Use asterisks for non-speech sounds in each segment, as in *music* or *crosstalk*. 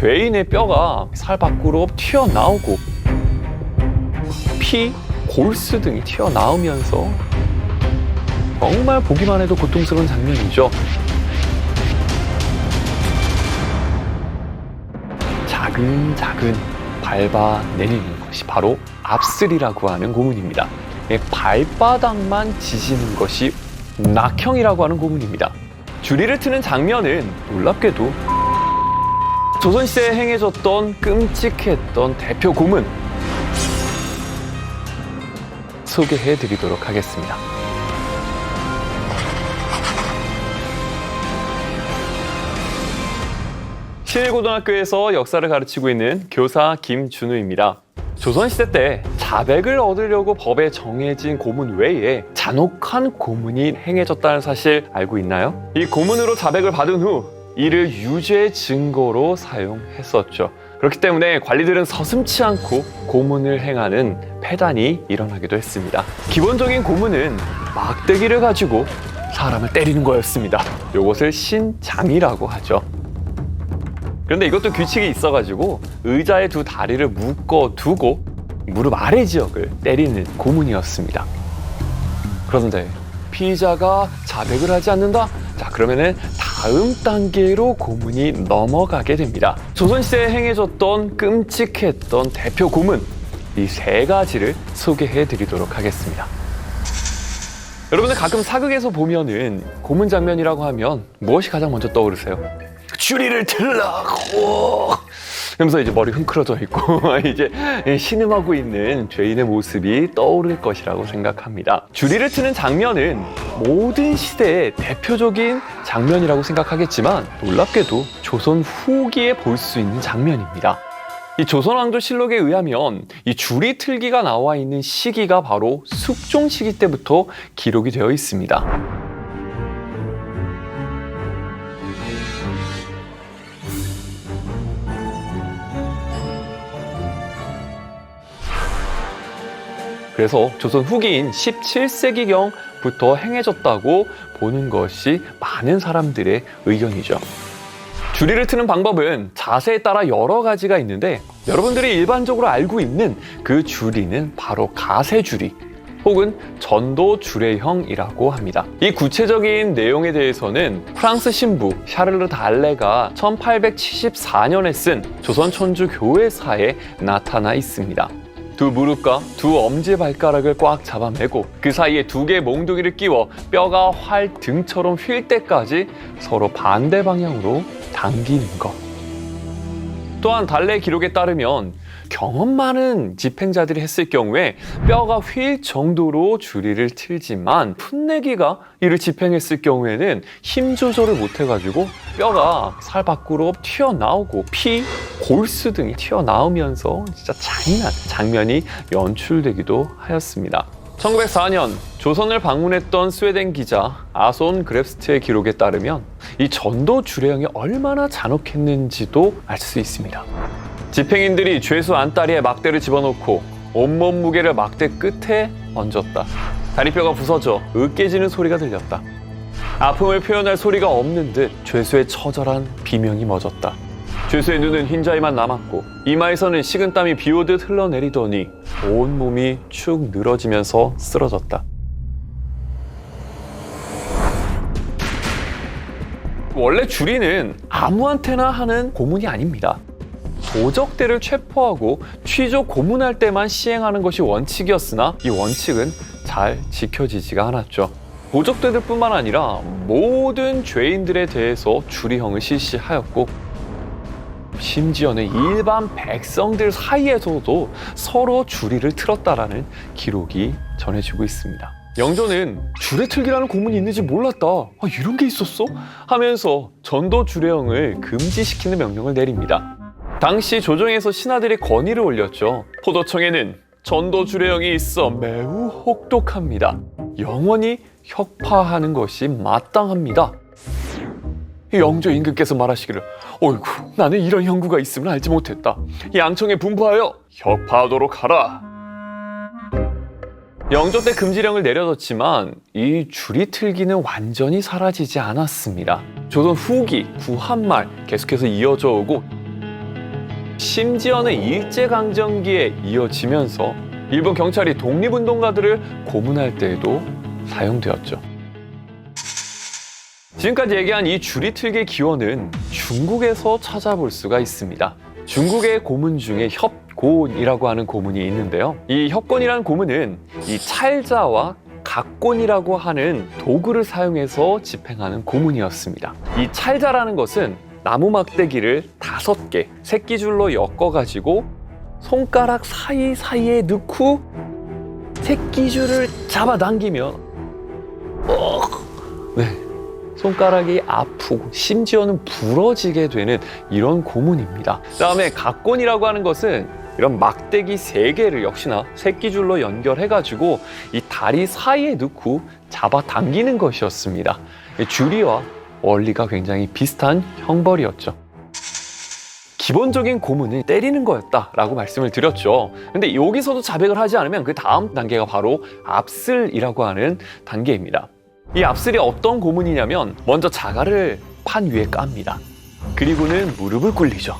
죄인의 뼈가 살 밖으로 튀어나오고 피, 골수 등이 튀어나오면서 정말 보기만 해도 고통스러운 장면이죠. 자근자근 밟아내리는 것이 바로 압슬이라고 하는 고문입니다. 예, 발바닥만 지지는 것이 낙형이라고 하는 고문입니다. 줄이를 트는 장면은 놀랍게도 조선시대에 행해졌던 끔찍했던 대표 고문 소개해 드리도록 하겠습니다. 신일고등학교에서 역사를 가르치고 있는 교사 김준우입니다. 조선시대 때 자백을 얻으려고 법에 정해진 고문 외에 잔혹한 고문이 행해졌다는 사실 알고 있나요? 이 고문으로 자백을 받은 후 이를 유죄 증거로 사용했었죠. 그렇기 때문에 관리들은 서슴치 않고 고문을 행하는 폐단이 일어나기도 했습니다. 기본적인 고문은 막대기를 가지고 사람을 때리는 거였습니다. 이것을 신장이라고 하죠. 그런데 이것도 규칙이 있어가지고 의자의 두 다리를 묶어 두고 무릎 아래 지역을 때리는 고문이었습니다. 그런데 피의자가 자백을 하지 않는다? 자, 그러면은 다음 단계로 고문이 넘어가게 됩니다. 조선시대에 행해졌던 끔찍했던 대표 고문, 이 세 가지를 소개해 드리도록 하겠습니다. 여러분들 가끔 사극에서 보면은 고문 장면이라고 하면 무엇이 가장 먼저 떠오르세요? 줄이를 틀라고 그러면서 이제 머리 흥크러져 있고 *laughs* 이제 신음하고 있는 죄인의 모습이 떠오를 것이라고 생각합니다. 줄이를 트는 장면은 모든 시대의 대표적인 장면이라고 생각하겠지만 놀랍게도 조선 후기에 볼 수 있는 장면입니다. 이 조선왕조실록에 의하면 이 줄이 틀기가 나와 있는 시기가 바로 숙종 시기 때부터 기록이 되어 있습니다. 그래서 조선 후기인 17세기경부터 행해졌다고 보는 것이 많은 사람들의 의견이죠. 줄이를 트는 방법은 자세에 따라 여러 가지가 있는데 여러분들이 일반적으로 알고 있는 그 줄이는 바로 가세줄이 혹은 전도 주례형이라고 합니다. 이 구체적인 내용에 대해서는 프랑스 신부 샤를르 달레가 1874년에 쓴 조선 천주 교회사에 나타나 있습니다. 두 무릎과 두 엄지 발가락을 꽉 잡아매고 그 사이에 두 개의 몽둥이를 끼워 뼈가 활 등처럼 휠 때까지 서로 반대 방향으로 당기는 것. 또한 달래 기록에 따르면 경험 많은 집행자들이 했을 경우에 뼈가 휠 정도로 줄이를 틀지만 풋내기가 이를 집행했을 경우에는 힘 조절을 못 해가지고 뼈가 살 밖으로 튀어나오고 피, 골수 등이 튀어나오면서 진짜 잔인한 장면이 연출되기도 하였습니다. 1904년 조선을 방문했던 스웨덴 기자 아손 그랩스트의 기록에 따르면 이 전도 주례형이 얼마나 잔혹했는지도 알 수 있습니다. 집행인들이 죄수 안다리에 막대를 집어넣고 온몸 무게를 막대 끝에 얹었다. 다리뼈가 부서져 으깨지는 소리가 들렸다. 아픔을 표현할 소리가 없는 듯 죄수의 처절한 비명이 멎었다. 죄수의 눈은 흰자위만 남았고 이마에서는 식은 땀이 비오듯 흘러내리더니 온몸이 축 늘어지면서 쓰러졌다. 원래 주리는 아무한테나 하는 고문이 아닙니다. 도적대를 체포하고 취조 고문할 때만 시행하는 것이 원칙이었으나 이 원칙은 잘 지켜지지가 않았죠. 도적대들 뿐만 아니라 모든 죄인들에 대해서 주리형을 실시하였고 심지어는 일반 백성들 사이에서도 서로 주리를 틀었다라는 기록이 전해지고 있습니다. 영조는 주례틀기라는 고문이 있는지 몰랐다. 아, 이런 게 있었어? 하면서 전도 주례형을 금지시키는 명령을 내립니다. 당시 조정에서 신하들이 건의를 올렸죠. 포도청에는 전도 주례형이 있어 매우 혹독합니다. 영원히 혁파하는 것이 마땅합니다. 영조 임금께서 말하시기를 어이구 나는 이런 형구가 있음을 알지 못했다. 양청에 분부하여 혁파하도록 하라. 영조 때 금지령을 내려졌지만 이 줄이 틀기는 완전히 사라지지 않았습니다. 조선 후기 구한말 계속해서 이어져 오고 심지어는 일제강점기에 이어지면서 일본 경찰이 독립운동가들을 고문할 때에도 사용되었죠. 지금까지 얘기한 이 줄이틀기 기원은 중국에서 찾아볼 수가 있습니다. 중국의 고문 중에 협곤이라고 하는 고문이 있는데요. 이 협곤이라는 고문은 이 찰자와 각곤이라고 하는 도구를 사용해서 집행하는 고문이었습니다. 이 찰자라는 것은 나무 막대기를 다섯 개 새끼줄로 엮어가지고 손가락 사이사이에 넣고 새끼줄을 잡아당기면 어, 네, 손가락이 아프고 심지어는 부러지게 되는 이런 고문입니다. 그다음에 각곤이라고 하는 것은 이런 막대기 세 개를 역시나 새끼줄로 연결해가지고 이 다리 사이에 넣고 잡아당기는 것이었습니다. 이 줄이와 원리가 굉장히 비슷한 형벌이었죠. 기본적인 고문은 때리는 거였다라고 말씀을 드렸죠. 근데 여기서도 자백을 하지 않으면 그 다음 단계가 바로 압슬이라고 하는 단계입니다. 이 압슬이 어떤 고문이냐면 먼저 자갈을 판 위에 깝니다. 그리고는 무릎을 꿇리죠.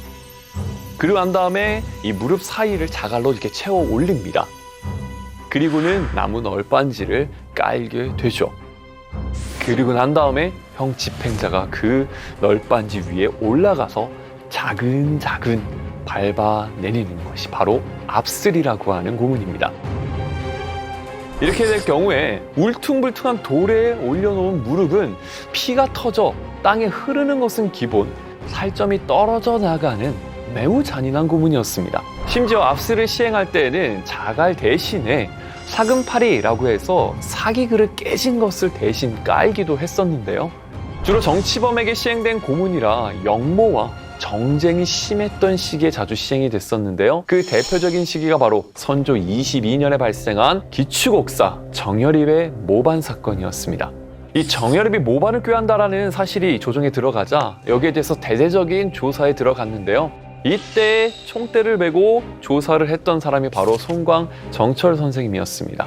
그리고 난 다음에 이 무릎 사이를 자갈로 이렇게 채워 올립니다. 그리고는 나무 널빤지를 깔게 되죠. 그리고 난 다음에 형 집행자가 그 널빤지 위에 올라가서 자근자근 밟아내리는 것이 바로 압슬이라고 하는 고문입니다. 이렇게 될 경우에 울퉁불퉁한 돌에 올려놓은 무릎은 피가 터져 땅에 흐르는 것은 기본, 살점이 떨어져 나가는 매우 잔인한 고문이었습니다. 심지어 압스를 시행할 때에는 자갈 대신에 사금파리라고 해서 사기 그릇 깨진 것을 대신 깔기도 했었는데요. 주로 정치범에게 시행된 고문이라 영모와 정쟁이 심했던 시기에 자주 시행이 됐었는데요. 그 대표적인 시기가 바로 선조 22년에 발생한 기축옥사 정열입의 모반 사건이었습니다. 이 정열입이 모반을 꾀한다라는 사실이 조정에 들어가자 여기에 대해서 대대적인 조사에 들어갔는데요. 이때 총대를 메고 조사를 했던 사람이 바로 송광 정철 선생님이었습니다.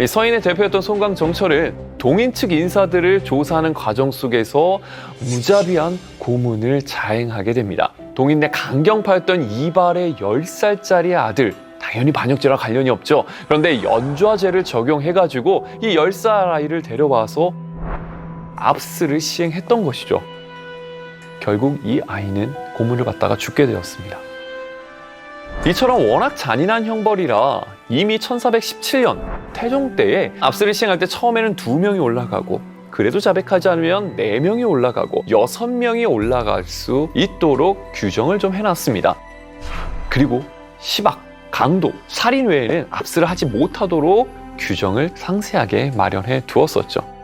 이 서인의 대표였던 송광 정철은 동인 측 인사들을 조사하는 과정 속에서 무자비한 고문을 자행하게 됩니다. 동인 내 강경파였던 이발의 10살짜리 아들 당연히 반역죄와 관련이 없죠. 그런데 연좌죄를 적용해가지고 이 10살 아이를 데려와서 압스를 시행했던 것이죠. 결국 이 아이는 고문을 받다가 죽게 되었습니다. 이처럼 워낙 잔인한 형벌이라 이미 1417년 태종 때에 압스를 시행할 때 처음에는 두 명이 올라가고 그래도 자백하지 않으면 네 명이 올라가고 여섯 명이 올라갈 수 있도록 규정을 좀 해놨습니다. 그리고 시박, 강도, 살인 외에는 압스를 하지 못하도록 규정을 상세하게 마련해 두었었죠.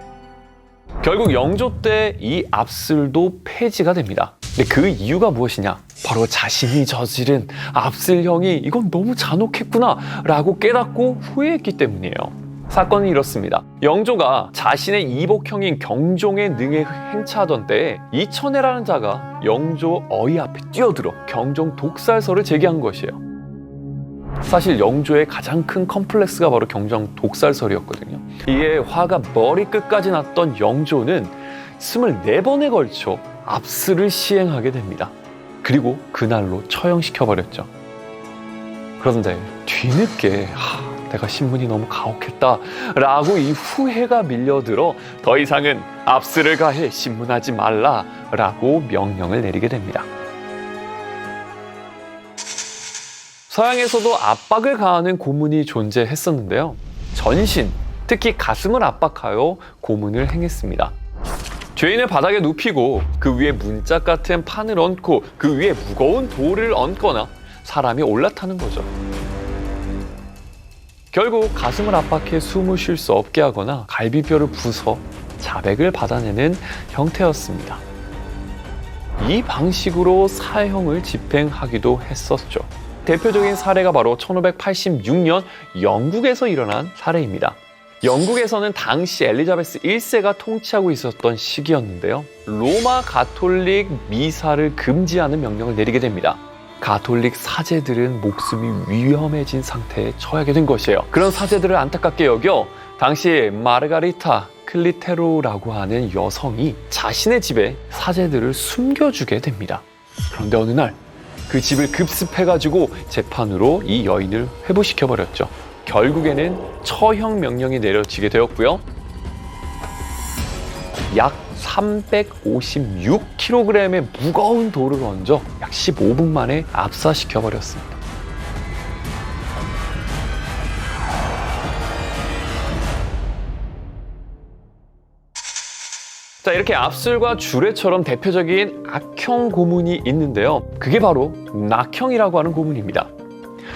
결국 영조 때 이 압슬도 폐지가 됩니다. 근데 그 이유가 무엇이냐? 바로 자신이 저지른 압슬형이 이건 너무 잔혹했구나 라고 깨닫고 후회했기 때문이에요. 사건은 이렇습니다. 영조가 자신의 이복형인 경종의 능에 행차하던 때에 이천해라는 자가 영조 어이 앞에 뛰어들어 경종 독살설을 제기한 것이에요. 사실 영조의 가장 큰 컴플렉스가 바로 경종 독살설이었거든요. 이에 화가 머리 끝까지 났던 영조는 24번에 걸쳐 압스를 시행하게 됩니다. 그리고 그날로 처형시켜버렸죠. 그런데 뒤늦게 하, 내가 신문이 너무 가혹했다라고 이 후회가 밀려들어 더 이상은 압스를 가해 신문하지 말라라고 명령을 내리게 됩니다. 서양에서도 압박을 가하는 고문이 존재했었는데요. 전신, 특히 가슴을 압박하여 고문을 행했습니다. 죄인을 바닥에 눕히고 그 위에 문짝 같은 판을 얹고 그 위에 무거운 돌을 얹거나 사람이 올라타는 거죠. 결국 가슴을 압박해 숨을 쉴 수 없게 하거나 갈비뼈를 부숴 자백을 받아내는 형태였습니다. 이 방식으로 사형을 집행하기도 했었죠. 대표적인 사례가 바로 1586년 영국에서 일어난 사례입니다. 영국에서는 당시 엘리자베스 1세가 통치하고 있었던 시기였는데요. 로마 가톨릭 미사를 금지하는 명령을 내리게 됩니다. 가톨릭 사제들은 목숨이 위험해진 상태에 처하게 된 것이에요. 그런 사제들을 안타깝게 여겨 당시 마르가리타 그 클리테로라고 하는 여성이 자신의 집에 사제들을 숨겨주게 됩니다. 그런데 어느 날 그 집을 급습해가지고 재판으로 이 여인을 회부시켜버렸죠. 결국에는 처형 명령이 내려지게 되었고요. 약 356kg의 무거운 돌을 얹어 약 15분 만에 압사시켜버렸습니다. 자, 이렇게 압술과 주례처럼 대표적인 악형 고문이 있는데요. 그게 바로 낙형이라고 하는 고문입니다.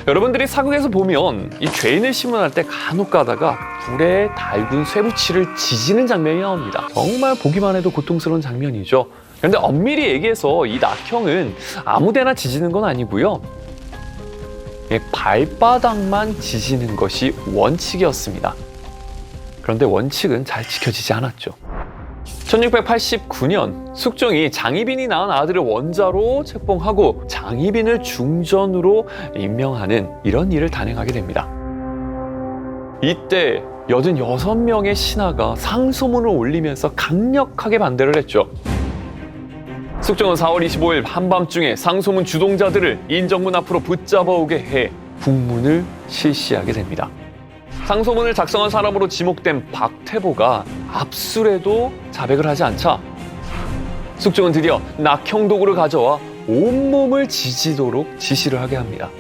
여러분들이 사극에서 보면 이 죄인을 심문할 때 간혹 가다가 불에 달군 쇠붙이를 지지는 장면이 나옵니다. 정말 보기만 해도 고통스러운 장면이죠. 그런데 엄밀히 얘기해서 이 낙형은 아무데나 지지는 건 아니고요. 예, 발바닥만 지지는 것이 원칙이었습니다. 그런데 원칙은 잘 지켜지지 않았죠. 1689년 숙종이 장희빈이 낳은 아들을 원자로 책봉하고 장희빈을 중전으로 임명하는 이런 일을 단행하게 됩니다. 이때 86명의 신하가 상소문을 올리면서 강력하게 반대를 했죠. 숙종은 4월 25일 한밤중에 상소문 주동자들을 인정문 앞으로 붙잡아 오게 해 국문을 실시하게 됩니다. 상소문을 작성한 사람으로 지목된 박태보가 압술에도 자백을 하지 않자 숙종은 드디어 낙형도구를 가져와 온몸을 지지도록 지시를 하게 합니다.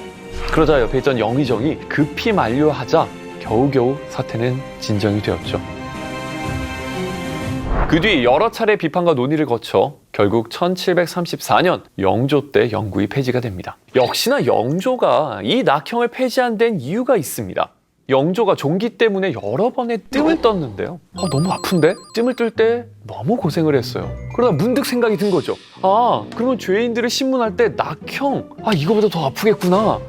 그러자 옆에 있던 영의정이 급히 만류하자 겨우겨우 사태는 진정이 되었죠. 그 뒤 여러 차례 비판과 논의를 거쳐 결국 1734년 영조 때 영구히 폐지가 됩니다. 역시나 영조가 이 낙형을 폐지한 데는 이유가 있습니다. 영조가 종기 때문에 여러 번의 뜸을 떴는데요. 아, 너무 아픈데? 뜸을 뜰 때 너무 고생을 했어요. 그러다 문득 생각이 든 거죠. 아, 그러면 죄인들을 신문할 때 낙형, 아, 이거보다 더 아프겠구나.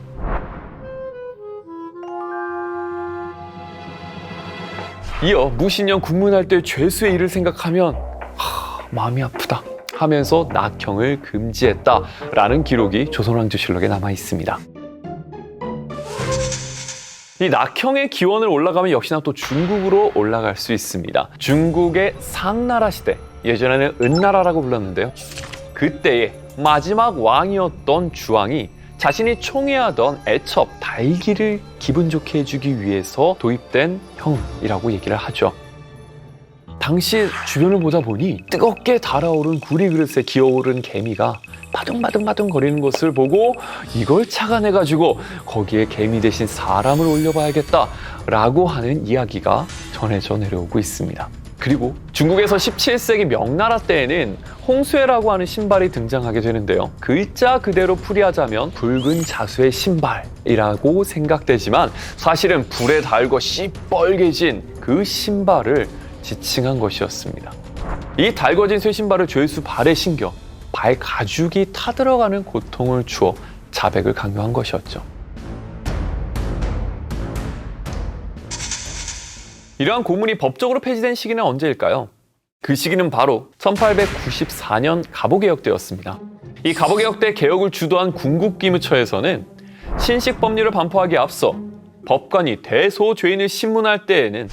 이어 무신령 국문할 때 죄수의 일을 생각하면 하, 마음이 아프다 하면서 낙형을 금지했다라는 기록이 조선왕조실록에 남아 있습니다. 이 낙형의 기원을 올라가면 역시나 또 중국으로 올라갈 수 있습니다. 중국의 상나라 시대, 예전에는 은나라라고 불렀는데요. 그때의 마지막 왕이었던 주왕이 자신이 총애하던 애첩 달기를 기분 좋게 해주기 위해서 도입된 형이라고 얘기를 하죠. 당시 주변을 보다 보니 뜨겁게 달아오른 구리 그릇에 기어오른 개미가 바둥바둥바둥 거리는 것을 보고 이걸 착안해가지고 거기에 개미 대신 사람을 올려봐야겠다 라고 하는 이야기가 전해져 내려오고 있습니다. 그리고 중국에서 17세기 명나라 때에는 홍수회라고 하는 신발이 등장하게 되는데요. 글자 그대로 풀이하자면 붉은 자수의 신발이라고 생각되지만 사실은 불에 달고 씨뻘개진 그 신발을 지칭한 것이었습니다. 이 달궈진 쇠 신발을 죄수 발에 신겨 발 가죽이 타들어가는 고통을 주어 자백을 강요한 것이었죠. 이러한 고문이 법적으로 폐지된 시기는 언제일까요? 그 시기는 바로 1894년 갑오개혁 때였습니다. 이 갑오개혁 때 개혁을 주도한 궁극기무처에서는 신식 법률을 반포하기에 앞서 법관이 대소죄인을 신문할 때에는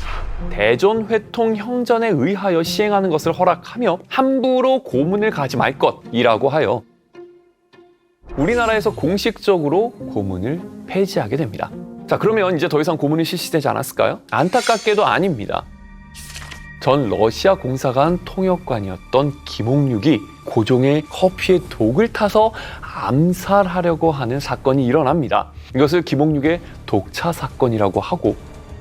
대존 회통 형전에 의하여 시행하는 것을 허락하며 함부로 고문을 가지 말 것이라고 하여 우리나라에서 공식적으로 고문을 폐지하게 됩니다. 자, 그러면 이제 더 이상 고문이 실시되지 않았을까요? 안타깝게도 아닙니다. 전 러시아 공사관 통역관이었던 김홍육이 고종의 커피에 독을 타서 암살하려고 하는 사건이 일어납니다. 이것을 김홍육의 독차 사건이라고 하고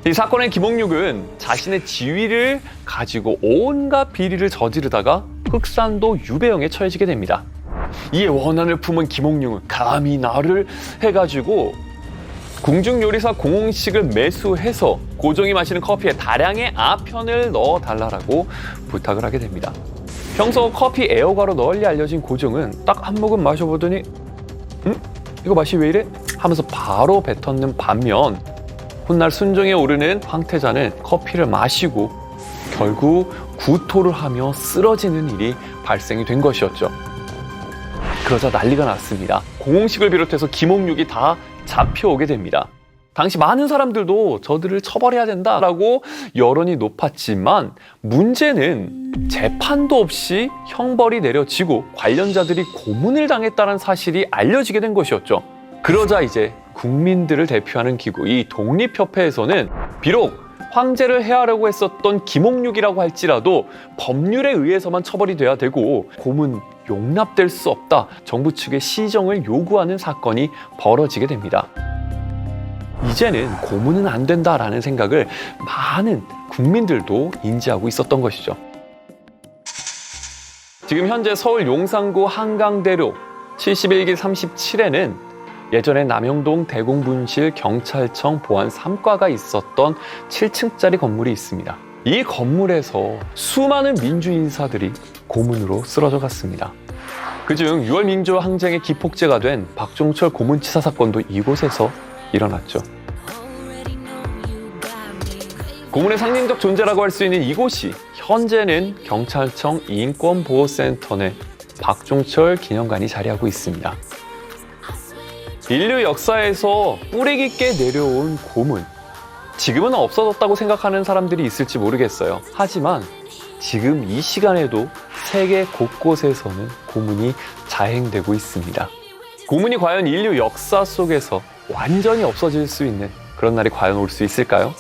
이 사건의 김홍육은 자신의 지위를 가지고 온갖 비리를 저지르다가 흑산도 유배형에 처해지게 됩니다. 이에 원한을 품은 김홍육은 감히 나를 해가지고 궁중 요리사 공홍식을 매수해서 고종이 마시는 커피에 다량의 아편을 넣어 달라라고 부탁을 하게 됩니다. 평소 커피 애호가로 널리 알려진 고종은 딱 한 모금 마셔보더니 음? 이거 맛이 왜 이래? 하면서 바로 뱉었는 반면 훗날 순정에 오르는 황태자는 커피를 마시고 결국 구토를 하며 쓰러지는 일이 발생이 된 것이었죠. 그러자 난리가 났습니다. 공홍식을 비롯해서 김홍육이 다 잡혀오게 됩니다. 당시 많은 사람들도 저들을 처벌해야 된다라고 여론이 높았지만 문제는 재판도 없이 형벌이 내려지고 관련자들이 고문을 당했다는 사실이 알려지게 된 것이었죠. 그러자 이제 국민들을 대표하는 기구 이 독립협회에서는 비록 황제를 해하려고 했었던 김옥육이라고 할지라도 법률에 의해서만 처벌이 돼야 되고 고문 용납될 수 없다. 정부 측의 시정을 요구하는 사건이 벌어지게 됩니다. 이제는 고문은 안 된다라는 생각을 많은 국민들도 인지하고 있었던 것이죠. 지금 현재 서울 용산구 한강대로 71기 37에는 예전에 남영동 대공분실 경찰청 보안 3과가 있었던 7층짜리 건물이 있습니다. 이 건물에서 수많은 민주 인사들이 고문으로 쓰러져 갔습니다. 그중 6월 민주 항쟁의 기폭제가 된 박종철 고문치사 사건도 이곳에서 일어났죠. 고문의 상징적 존재라고 할 수 있는 이곳이 현재는 경찰청 인권보호센터 내 박종철 기념관이 자리하고 있습니다. 인류 역사에서 뿌리 깊게 내려온 고문. 지금은 없어졌다고 생각하는 사람들이 있을지 모르겠어요. 하지만 지금 이 시간에도 세계 곳곳에서는 고문이 자행되고 있습니다. 고문이 과연 인류 역사 속에서 완전히 없어질 수 있는 그런 날이 과연 올 수 있을까요?